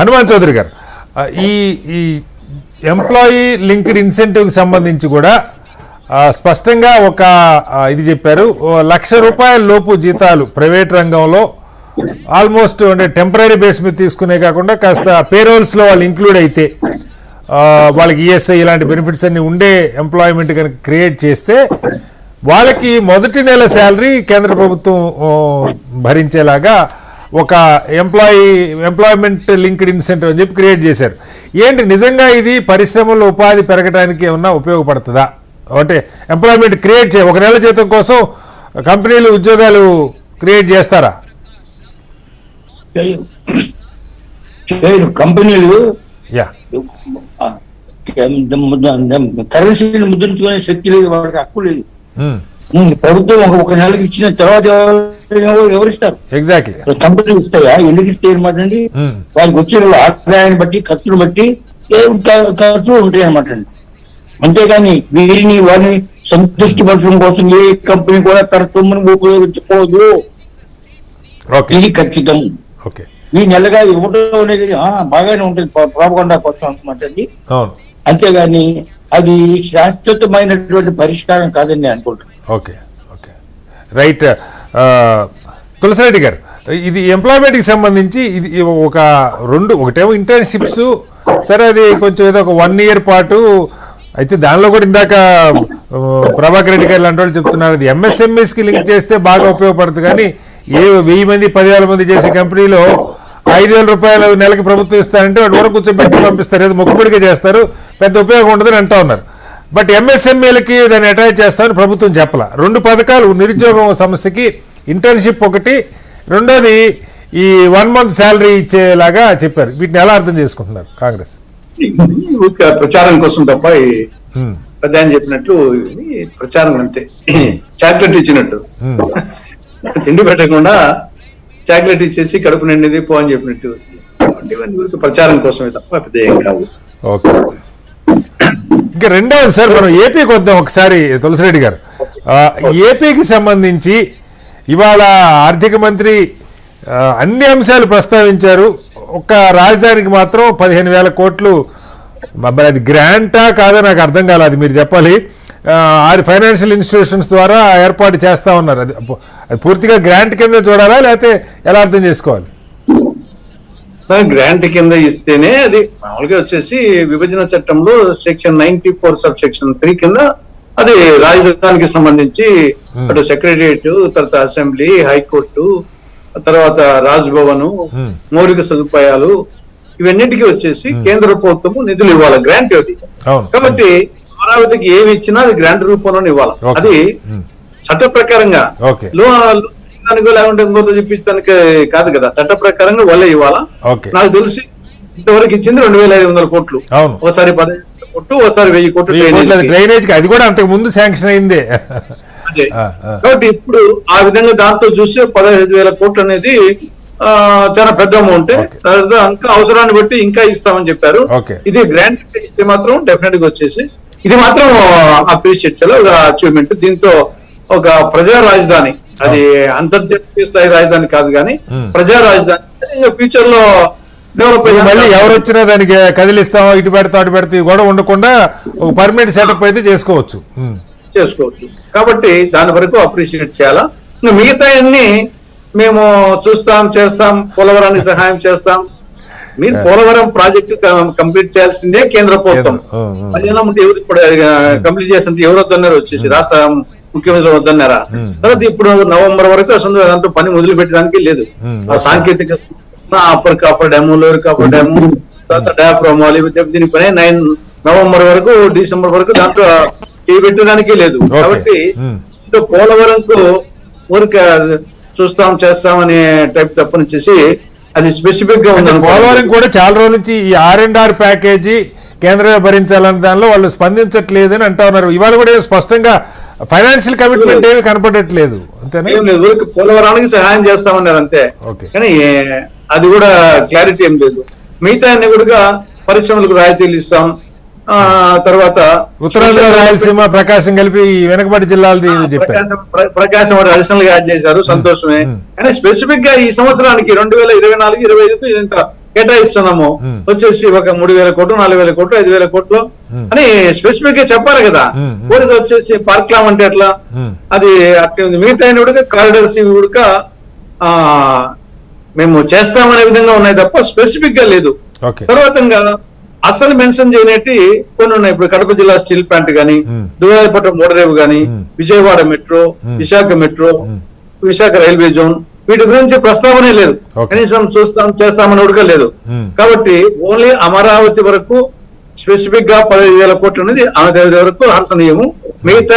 హనుమాన్ చౌదరి గారు. ఈ ఈ ఎంప్లాయీ లింక్డ్ ఇన్సెంటివ్కి సంబంధించి కూడా స్పష్టంగా ఒక ఇది చెప్పారు. లక్ష రూపాయల లోపు జీతాలు ప్రైవేట్ రంగంలో ఆల్మోస్ట్ అంటే టెంపరీ బేస్ మీద తీసుకునే కాకుండా కాస్త పేరోల్స్లో వాళ్ళు ఇంక్లూడ్ అయితే వాళ్ళకి ఈఎస్ఐ ఇలాంటి బెనిఫిట్స్ అన్ని ఉండే ఎంప్లాయ్మెంట్ కనుక క్రియేట్ చేస్తే వాళ్ళకి మొదటి నెల శాలరీ కేంద్ర ప్రభుత్వం భరించేలాగా ఒక ఎంప్లాయీ ఎంప్లాయ్మెంట్ లింక్డ్ ఇన్సెంటివ్ అని చెప్పి క్రియేట్ చేశారు. ఏంటి? నిజంగా ఇది పరిశ్రమలో ఉపాధి పెరగడానికి ఏమన్నా ఉపయోగపడుతుందా? అంటే ఎంప్లాయ్మెంట్ క్రియేట్ చే ఒక నెల జీతం కోసం కంపెనీలు ఉద్యోగాలు క్రియేట్ చేస్తారా? కంపెనీలు యా. కరెన్సీని ముద్రించుకునే శక్తి లేదు వాళ్ళకి హక్కు లేదు. ప్రభుత్వం ఒక నెలకి ఇచ్చిన తర్వాత ఎవరు- ఇస్తారు ఎగ్జాక్ట్లీ కంపెనీలు ఇస్తాయా ఎందుకు ఇస్తే అనమాట అండి Hmm. వాళ్ళకి వచ్చిన ఆదాయాన్ని బట్టి ఖర్చులు బట్టి ఖర్చులు ఉంటాయి అనమాట అండి. అంతేగాని వీరిని వారిని సంతృష్టిపరచడం కోసం ఏ కంపెనీ కూడా తన సొమ్మును ఉపయోగించుకోదు ఇది ఖచ్చితం. ఈ నెలగా ఇవ్వడం అనేది బాగానే ఉంటుంది. ప్రాపకుండా కోసం అనమాట అండి. అంతేగాని అది శాశ్వతమైనటువంటి పరిష్కారం కాదని అనుకుంటున్నాను. ఓకే ఓకే రైట్ తులసిరెడ్డి గారు ఇది ఎంప్లాయ్మెంట్కి సంబంధించి ఇది ఒక రెండు ఒకటేమో ఇంటర్న్షిప్స్ సరే అది కొంచెం ఏదో ఒక వన్ ఇయర్ పాటు అయితే దానిలో కూడా ఇందాక ప్రభాకర్ రెడ్డి గారు లాంటి వాళ్ళు చెప్తున్నారు అది ఎంఎస్ఎంఎస్కి లింక్ చేస్తే బాగా ఉపయోగపడుతుంది కానీ ఏ వెయ్యి మంది పదివేల మంది చేసే కంపెనీలో ఐదు వేల రూపాయలు నెలకి ప్రభుత్వం ఇస్తారంటే వాడు వరకు కూర్చోబెట్టి పంపిస్తారు ఏదో మొక్కుబడిగా చేస్తారు పెద్ద ఉపయోగం ఉండదని అంటా ఉన్నారు. బట్ ఎంఎస్ఎంఏలకి దాన్ని అటాచ్ చేస్తామని ప్రభుత్వం చెప్పాల. రెండు పథకాలు నిరుద్యోగం సమస్యకి ఇంటర్న్షిప్ ఒకటి. రెండోది ఈ వన్ మంత్ శాలరీ ఇచ్చేలాగా చెప్పారు. వీటిని ఎలా అర్థం చేసుకుంటున్నారు కాంగ్రెస్? ప్రచారం కోసం తప్ప చెప్పినట్లు ఇది ప్రచారం అంతే. చాక్లెట్ ఇచ్చినట్టు. తిండి పెట్టకుండా చాక్లెట్ ఇచ్చేసి కడుపు నిండిది పో అని చెప్పినట్టు. ఇవన్నీ ప్రచారం కోసమే తప్ప పెద్ద ఏం కాదు ఓకే. ఇంకా రెండవది సార్ మనం ఏపీకి వద్దాం ఒకసారి తులసిరెడ్డి గారు. ఏపీకి సంబంధించి ఇవాళ ఆర్థిక మంత్రి అన్ని అంశాలు ప్రస్తావించారు. ఒక్క రాజధానికి మాత్రం పదిహేను వేల కోట్లు. మరి అది గ్రాంటా కాదో నాకు అర్థం కాలేదు అది మీరు చెప్పాలి. ఆ, ఆరు ఫైనాన్షియల్ ఇన్స్టిట్యూషన్స్ ద్వారా ఏర్పాటు చేస్తా ఉన్నారు. అది అది పూర్తిగా గ్రాంట్ కింద చూడాలా లేకపోతే ఎలా అర్థం చేసుకోవాలి? గ్రాంట్ కింద ఇస్తేనే అది మామూలుగా వచ్చేసి విభజన చట్టంలో section ninety four sub section three కింద అది రాజధానికి సంబంధించి అటు సెక్రటరియట్ తర్వాత అసెంబ్లీ హైకోర్టు తర్వాత రాజ్భవన్ Hmm. మౌలిక సదుపాయాలు ఇవన్నిటికీ వచ్చేసి కేంద్ర ప్రభుత్వము నిధులు ఇవ్వాలి గ్రాంట్ అది. కాబట్టి అమరావతికి ఏమి ఇచ్చినా అది గ్రాంట్ రూపంలోనే ఇవ్వాలి. అది Hmm. చట్ట ప్రకారంగా. దానికో లేకుంటే ఇంకోతో చెప్పించడానికి కాదు కదా. చట్ట ప్రకారంగా వాళ్ళే ఇవ్వాలా? నాకు తెలిసి ఇంతవరకు ఇచ్చింది రెండు వేల ఐదు వందల కోట్లు. ఒకసారి పదిహేను కోట్లు ఒకసారి వెయ్యి డ్రైనేజీకి. డ్రైనేజ్కి. అది కూడా అంతకు ముందు శాంక్షన్ అయిందే. కాబట్టి ఇప్పుడు ఆ విధంగా దాంతో చూస్తే పదహైదు వేల కోట్లు అనేది చాలా పెద్ద అమౌంట్ ఇంకా అవసరాన్ని బట్టి ఇంకా ఇస్తామని చెప్పారు. ఇది గ్రాంట్ ఇస్తే మాత్రం డెఫినెట్గా వచ్చేసి ఇది మాత్రం అప్రిషియేట్ చేయాలి. ఒక అచీవ్మెంట్ దీంతో ఒక ప్రజా రాజధాని అది అంతర్జాతీయ స్థాయి రాజధాని కాదు కానీ. ప్రజా రాజధాని. ఫ్యూచర్లో డెవలప్ మళ్ళీ ఎవరు వచ్చినా దానికి కదిలిస్తాం ఇటు పెడతాం అటు పెడతాం కూడా ఉండకుండా ఒక పర్మనెంట్ సెటప్ అయితే చేసుకోవచ్చు. ఉమ్. చేసుకోవచ్చు. కాబట్టి దాని వరకు అప్రిషియేట్ చేయాలా? మిగతా అన్ని మేము చూస్తాం చేస్తాం పోలవరానికి సహాయం చేస్తాం. మీరు పోలవరం ప్రాజెక్టు కంప్లీట్ చేయాల్సిందే కేంద్ర ప్రభుత్వం. పదిహేను మంది ఎవరు ఇప్పుడు కంప్లీట్ చేసినంత ఎవరు వద్దన్నారు వచ్చేసి రాష్ట్ర ముఖ్యమంత్రి వద్దన్నారా తర్వాత ఇప్పుడు నవంబర్ వరకు అసలు దాంట్లో పని మొదలు పెట్టడానికి లేదు. Hmm. ఆ సాంకేతిక upper coffer dam lower coffer dam తర్వాత డయాఫ్రామ్ దీని పని నైన్ నవంబర్ వరకు డిసెంబర్ వరకు దాంట్లో చేయబెట్టడానికి లేదు. కాబట్టి పోలవరంకు ఊరికే చూస్తాం చేస్తాం అనే టైప్ తప్పనిచ్చేసి అది స్పెసిఫిక్గా ఉంది. పోలవరం కూడా చాలా రోజుల నుంచి ఈ ఆర్ అండ్ ఆర్ ప్యాకేజీ కేంద్రమే భరించాలన్న దానిలో వాళ్ళు స్పందించట్లేదని అంటా ఉన్నారు. ఇవాళ కూడా స్పష్టంగా ఫైనాన్షియల్ కమిట్మెంట్ ఏమి కనపడట్లేదు. అంతేనా? పోలవరానికి సహాయం చేస్తామన్నారు అంతే. కానీ అది కూడా క్లారిటీ ఏం లేదు. మిగతా అన్ని కూడా పరిశ్రమలకు రాయితీలు ఇస్తాం. ఆ తర్వాత ఉత్తరాంధ్ర రాయలసీమ ప్రకాశం కలిపి వెనకబడి జిల్లాలది చెప్పారు. ప్రకాశం ప్ర- ప్రకాశం అడిషనల్గా యాడ్ చేశారు సంతోషమే. కానీ స్పెసిఫిక్గా ఈ సంవత్సరానికి రెండు వేల ఇరవై నాలుగు ఇరవై ఐదుకు ఇంత కేటాయిస్తున్నాము. వచ్చేసి ఒక మూడు వేల కోట్లు నాలుగు వేల కోట్లు ఐదు వేల కోట్లు అని స్పెసిఫిక్గా చెప్పాలి కదా. కోరిక వచ్చేసి పార్క్లామ్ అంటే ఎట్లా. అది మిగతా కారిడర్స్ ఇవి కూడా ఆ మేము చేస్తామనే విధంగా ఉన్నాయి తప్ప స్పెసిఫిక్గా లేదు తర్వాత అసలు మెన్షన్ చేయనట్టు కొన్ని ఉన్నాయి ఇప్పుడు కడప జిల్లా స్టీల్ ప్లాంట్ గానీ మ్మ్. దువాయపట్నం మోడరేవు గానీ మ్మ్. Vijayawada metro. Visakha metro. Visakha railway zone వీటి గురించి ప్రస్తావనే లేదు. కనీసం చూస్తాం చేస్తామని ఉడక లేదు మ్మ్. కాబట్టి ఓన్లీ అమరావతి వరకు స్పెసిఫిక్గా పదహైదు వేల కోట్లు అనేది అమరావతి వరకు హర్షణీయము మిగతా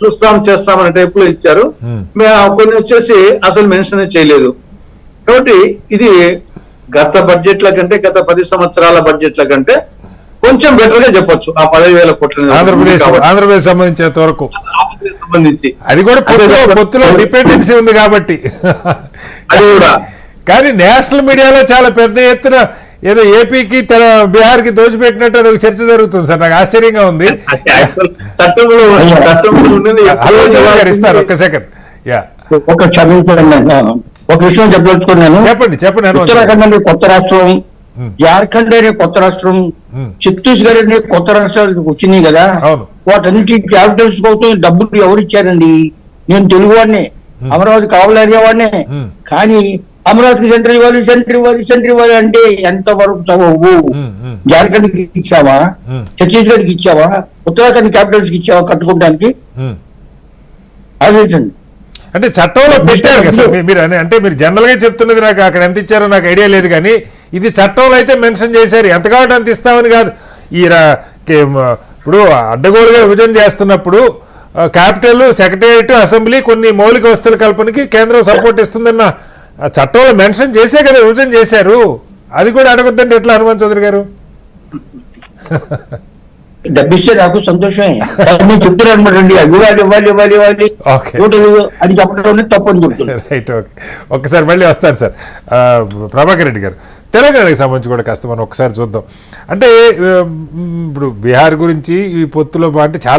చూస్తాం చేస్తామనే టైప్లో ఇచ్చారు కొన్ని వచ్చేసి అసలు మెన్షన్ చేయలేదు కాబట్టి ఇది గత బడ్జెట్ల కంటే గత పది సంవత్సరాల బడ్జెట్ల కంటే కొంచెం బెటర్గా చెప్పొచ్చు. ఆ పదహైదు వేల కోట్ల ఆంధ్రప్రదేశ్ ఆంధ్రప్రదేశ్ వరకు. సంబంధించి. అది కూడా పొత్తులో డిపెండెన్సీ ఉంది కాబట్టి. అది కూడా. కానీ నేషనల్ మీడియాలో చాలా పెద్ద ఎత్తున ఏదో ఏపీకి తన బీహార్కి దోచిపెట్టినట్టు అది ఒక చర్చ జరుగుతుంది సార్. నాకు ఆశ్చర్యంగా ఉంది. హలో చౌదరి గారు ఇస్తారు ఒక్క సెకండ్ యా ఒక క్షమించండి. ఒక విషయం చెప్పదలుచుకున్నాను చెప్పండి చెప్పండి. ఉత్తరాఖండ్ అనే కొత్త రాష్ట్రం. జార్ఖండ్ అనే కొత్త రాష్ట్రం. ఛత్తీస్గఢ్ అనే కొత్త రాష్ట్రాలు వచ్చినాయి కదా. వాటన్నిటి క్యాపిటల్స్ కోసం డబ్బులు ఎవరు ఇచ్చారండి నేను తెలుగు వాడినే అమరావతి కావాలనే వాడినే. కానీ అమరావతికి సెంటర్ ఇవ్వాలి సెంటర్ ఇవ్వాలి సెంటర్ ఇవ్వాలి అంటే ఎంత వరకు చదువు. జార్ఖండ్కి ఇచ్చావా. ఛత్తీస్గఢ్కి ఇచ్చావా ఉత్తరాఖండ్ క్యాపిటల్స్కి ఇచ్చావా కట్టుకోవడానికి ఉమ్. అంటే చట్టంలో పెట్టారు కదా సార్ మీరు అని- అంటే మీరు జనరల్గా చెప్తున్నది నాకు అక్కడ ఎంత ఇచ్చారో నాకు ఐడియా లేదు కానీ ఇది చట్టంలో అయితే మెన్షన్ చేశారు. ఎంత కావాలంటే అంత ఇస్తామని కాదు. ఈ ఇప్పుడు అడ్డగోలుగా విభజన చేస్తున్నప్పుడు క్యాపిటల్ సెక్రటేరియట్ అసెంబ్లీ కొన్ని మౌలిక వస్తువుల కల్పనకి కేంద్రం సపోర్ట్ ఇస్తుందన్న చట్టంలో మెన్షన్ చేసే కదా విభజన చేశారు. అది కూడా అడగొద్దండి ఎట్లా హనుమంత్ చౌదరి గారు? డబ్బిస్తే నాకు సంతోషమే. నేను చెప్తున్నాను అనమాట అండి ఇవ్వాలి ఇవ్వాలి ఇవ్వాలి ఇవ్వాలి. అని చెప్పడంలోనే తప్పు అని చెప్తున్నాను రైట్ ఓకే ఒక్కసారి మళ్ళీ వస్తాను సార్. ఆ, ప్రభాకర్ రెడ్డి గారు తెలంగాణకి సంబంధించి కూడా కాస్త మనం ఒకసారి చూద్దాం. అంటే ఇప్పుడు బీహార్ గురించి ఈ పొత్తులో అంటే చాలా